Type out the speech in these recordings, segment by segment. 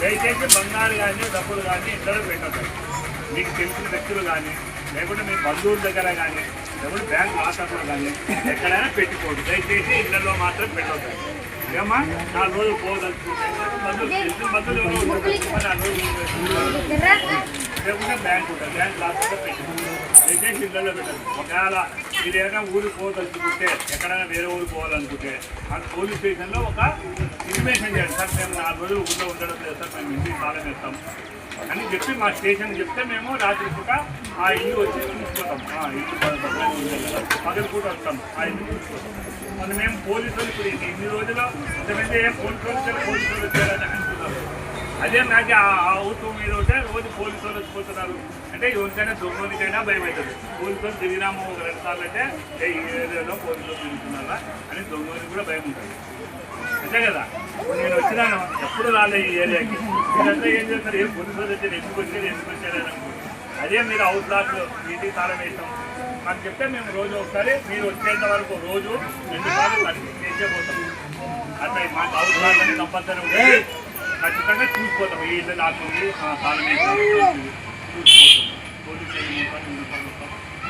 దయచేసి బంగారు కానీ డబ్బులు కానీ ఇద్దరు పెట్టద్దు మీకు తెలిసిన వ్యక్తులు కానీ లేకుంటే మీ బంధువుల దగ్గర కానీ లేకుంటే బ్యాంక్ లాకర్లో కానీ ఎక్కడైనా పెట్టుకోండి దయచేసి ఇళ్ళలో మాత్రం పెట్టద్దు ఏమా నా రోజు పోదలుచుకుంటే బంధువులు తెలిసిన బంధువులు లేకుంటే బ్యాంక్ ఉంటుంది. బ్యాంక్ లాకర్లో పెట్టుకోండి దయచేసి ఇళ్ళలో పెట్టండి ఒకవేళ మీరు ఏదైనా ఊరికి పోదలుచుకుంటే ఎక్కడైనా వేరే ఊరికి పోవాలనుకుంటే ఆ పోలీస్ స్టేషన్లో ఒక ఇన్ఫర్మేషన్ చేయండి సార్ మేము నాలుగు రోజులు ఊళ్ళో ఉండడం లేదు సార్ మేము ఇంటికి తాళం వేస్తాం అని చెప్పి మా స్టేషన్ చెప్తే మేము రాత్రి పూట ఆ ఇల్లు వచ్చి చూసుకుంటాం ఆ ఇల్లు పగల పూట వస్తాం. ఆ ఇల్లు చూసుకుంటాం మరి మేము పోలీసులు ఇప్పుడు ఇన్ని రోజులు ఇంతమంది ఏం పోలీసులు వచ్చారు? పోలీసులు వచ్చారని అనుకుంటాం అదే నాకు ఆ అవుతూ మీద ఉంటే రోజు పోలీసు వాళ్ళు వచ్చిపోతున్నారు. అంటే ఎవరికైనా దొంగనికైనా భయం అవుతుంది పోలీసు వాళ్ళు తిరిగినాము ఒక రెండు సార్లు అంటే ఏ ఈ ఏరియాలో పోలీసులు తిరుగుతున్నారా అని దొంగని కూడా భయం ఉంటుంది. అంతే కదా? నేను వచ్చినాను ఎప్పుడు రాలేదు ఈ ఏరియాకి? మీరంతా ఏం చేస్తారు? ఏం పోలీసు వాళ్ళు వచ్చారు? ఎందుకు వచ్చారు? ఎందుకు వచ్చారు అదే మీరు అవుట్ లాట్ ఇంటికి తాళం వేసాం. మాకు చెప్తే మేము రోజు ఒకసారి మీరు వచ్చేంత వరకు రోజు రెండు సార్లు చేసే పోతాం. అట్లా మాకు అవుట్ లాట్ అని కంపల్సరీ ఉంటుంది. ఖచ్చితంగా చూసిపోతాం. ఈ ఇల్లు నాకుంది వేసాం చూసిపోతాం.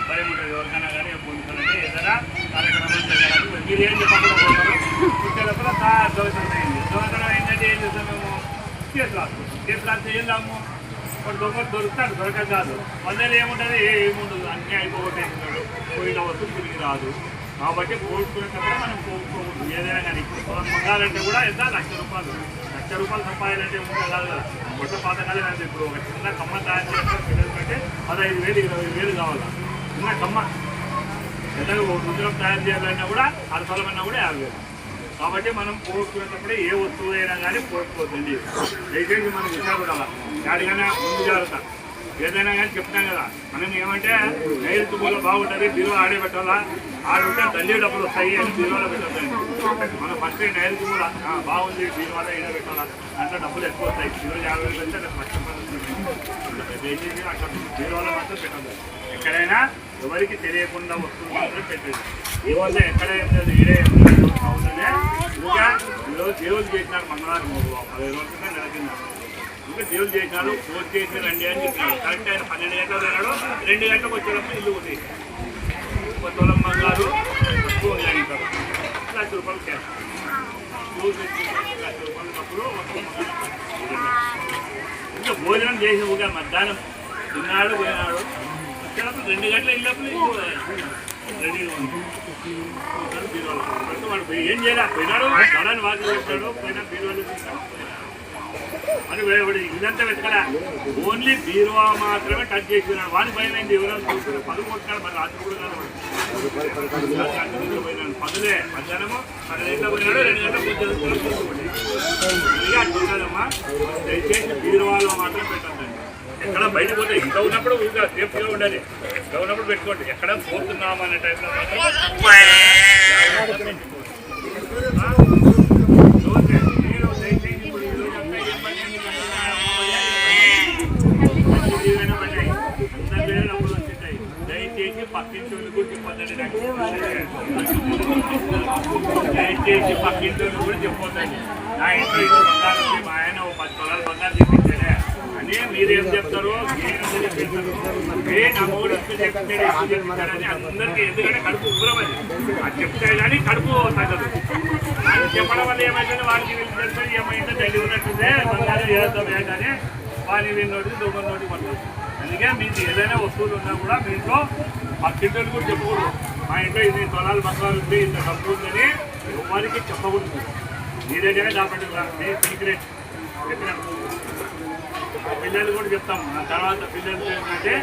భయం ఉంటుంది. ఎవరికైనా కానీ పోలీసులు అంటే ఏదైనా కార్యక్రమాలు జరగాలి మీరు ఏం చెప్పకుండా పోతారు? వచ్చేటప్పుడు దోషం అయింది. దోషం ఏంటంటే ఏం చేస్తాం మేము? ఏం లాము వాడు దొంగ దొరుకుతాడు దొరకదు కాదు వందలు ఏముంటుంది ఏముండదు. అన్నీ అయిపోగొట్టేస్తున్నాడు పోయిన వస్తువు తిరిగి రాదు. కాబట్టి పోల్చుకునేటప్పుడు మనం పోల్చుకోకూడదు ఏదైనా కానీ ఇప్పుడు పొలం పొందాలంటే కూడా ఎంత? లక్ష రూపాయలు. లక్ష రూపాయలు సంపాదాలంటే ఉంటుంది కాదు కదా. కొత్త పాతకాలే అంటే ఇప్పుడు ఒక చిన్న కమ్మ తయారు చేయాలంటే పిల్లలు పదహైదు వేలు ఇరవై వేలు కావాలి. చిన్న కమ్మ. పెద్దగా ఒక రుద్రం తయారు చేయాలన్నా కూడా అరసలమన్నా కూడా యాభై వేలు. కాబట్టి మనం పోసుకునేటప్పుడు ఏ వస్తువు అయినా కానీ పోగొట్టుకోవద్దండి. దయచేసి మనం విశాఖపడాల యాడికైనా ముందు జాగ్రత్త. ఏదైనా కానీ చెప్తాం కదా. మనం ఏమంటే నైరుతి పూల బాగుంటుంది బిరువ ఆడే పెట్టాలా? ఆడుంటే తల్లి డబ్బులు వస్తాయి అని బిరువాలో పెట్టద్దండి. మనం ఫస్ట్ నైరుతి కూడా బాగుంది దీనివల్ల ఏదో పెట్టాలి? అంటే డబ్బులు ఎక్కువ వస్తాయి. బిరువ యాభై వేలు పెడితే నాకు లక్ష రూపాయలు అట్లా మాత్రం పెట్టదు ఎక్కడైనా ఎవరికి తెలియకుండా వస్తువులు మాత్రం పెట్టేది ఈ రోజు ఎక్కడ ఏం లేదు ఏం లేదు. ఇంకా ఈరోజు దేవుడు చేసినారు మంగళవారం పదిహేను రోజుల కింద నెల కింద ఇంకా దేవుడు చేసినారు ఫోర్ చేసి రండి అని చెప్పినారు కరెక్ట్ ఆయన పన్నెండు గంటలు వెళ్ళాడు. రెండు గంటలకు వచ్చేటప్పుడు ఇల్లు ఉంది కొత్త మంగారు చేసి ఊగా మధ్యాహ్నం తిన్నాడు పోయినాడు. వచ్చేటప్పుడు రెండు గంటల వెళ్ళినప్పుడు రెడీగా ఉంది ఒకసారి వాడు ఏం చేయాలి పోయినాడు దడాన్ని వాకి పెట్టాడు పోయినా బీరువాళ్ళు అని ఇదంతా వెతకలే. ఓన్లీ బీరువా మాత్రమే టచ్ చేసినాడు వాడి భయం అయింది ఎవరైనా చూసుకుని పదులు కొట్టినాడు మరి రాత్రి కూడా కాదు పోయినాడు. పదులే. మధ్యాహ్నము పదిహేనులో పోయినాడు. రెండు గంటలకు కూర్చొని ఇక అట్లుంటుందమ్మా దయచేసి బీరువాలో మాత్రం పెట్టద్దండి. ఎక్కడ బయట పోతే ఇంకా ఉన్నప్పుడు ఇంకా సేఫ్గా ఉండాలి. ఇంకా ఉన్నప్పుడు పెట్టుకోండి. ఎక్కడ పోతున్నాం అనే టైంలో మాత్రం ఆ? ఓకే. మీరు దయచేసి ఇప్పుడు ఈ రోజు అంతా ఏం పని అయింది? మంచి జీవన పని అయింది. అందరి పేరు డబ్బులు వచ్చేసాయి. దయచేసి పక్కింటి కూడా చెప్పొద్దండి దయచేసి పక్కింటి వాళ్ళకి చెప్పొద్దండి నా ఇంట్లో ఇంట్లో బంగారం ఉంది ఆయన ఓ పది పొలాలు బంగారం చెప్పించాడే అని మీరేం చెప్తారో మీరేం చెప్తారు ఏ నా మూడు ఎక్కువ చెప్తాడు ఎక్కువ చెప్తాడని అందరికీ ఎందుకంటే కడుపు ఉగ్రం అది చెప్తాడు చెప్తే కానీ కడుపు తగ్గదు అది చెప్పడం వల్ల ఏమైతుంది వాళ్ళకి వీళ్ళు తెలుసు ఏమైందో తెలివి ఉన్నట్టుందే బంగారం ఏదో కానీ వాళ్ళు వీళ్ళ నోటి దొంగ నోటి పడుతుంది అందుకే మీకు ఏదైనా వస్తువులు ఉన్నా కూడా మీ ఇంట్లో పక్కింటి కూడా చెప్పకూడదు మా ఇంట్లో ఇది తొలాలు బంగారు ఉంది ఇంత డబ్బు ఉందని ఎవరికి చెప్పకూడదు మీ దగ్గరే దాపట్టుకురా మీ సీక్రెట్ పిల్లలు కూడా చెప్తాం తర్వాత పిల్లలు ఏంటంటే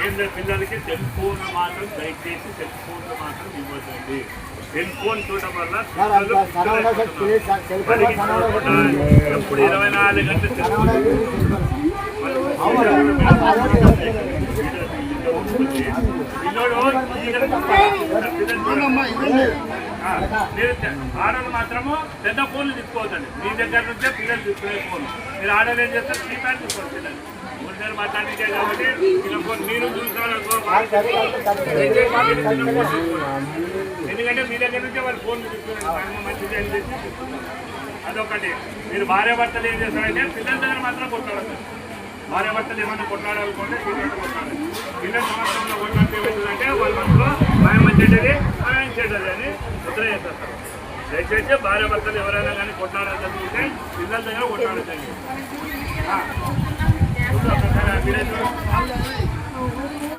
ఏం లేదు పిల్లలకి సెల్ ఫోన్ మాత్రం దయచేసి సెల్ ఫోన్ మాత్రం ఇవ్వద్దండి సెల్ ఫోన్ చూడటం వల్ల ఎప్పుడు ఇరవై నాలుగు గంటలు సెల్ ఫోన్ పిల్లోడు ఆ, మీరు తె- ఆడలు మాత్రము పెద్ద ఫోన్లు తీసుకోవద్దండి. మీ దగ్గర నుంచే పిల్లలు తీసుకునే ఫోన్. మీరు ఆడలు ఏం చేస్తారు? కీప్యాడ్ తీసుకోండి పిల్లలు. మాట్లాడితే కాబట్టి చిన్న ఫోన్ మీరు తీసుకోండి. ఎందుకంటే మీ దగ్గర నుంచే వాళ్ళు ఫోన్ తీసుకున్నారు మంచిది అని చెప్పి. అదొకటి. మీరు భార్య భర్తలు ఏం చేస్తారంటే పిల్లల దగ్గర మాత్రం కొట్టాలి. భార్య భర్తలు ఏమన్నా కొట్లాడాలనుకుంటే పిల్లలు కొట్టాలి పిల్లల సంవత్సరంలో కొట్లాడితే ఏమవుతుందంటే వాళ్ళ మనసులో భయం వచ్చేటది భయం చెడ్డది అని ముద్ర చేస్తారు దయచేసి భార్య భర్తలు ఎవరైనా కానీ కొట్లాడాలనుకుంటే పిల్లల దగ్గర కొట్లాడదండి మీరే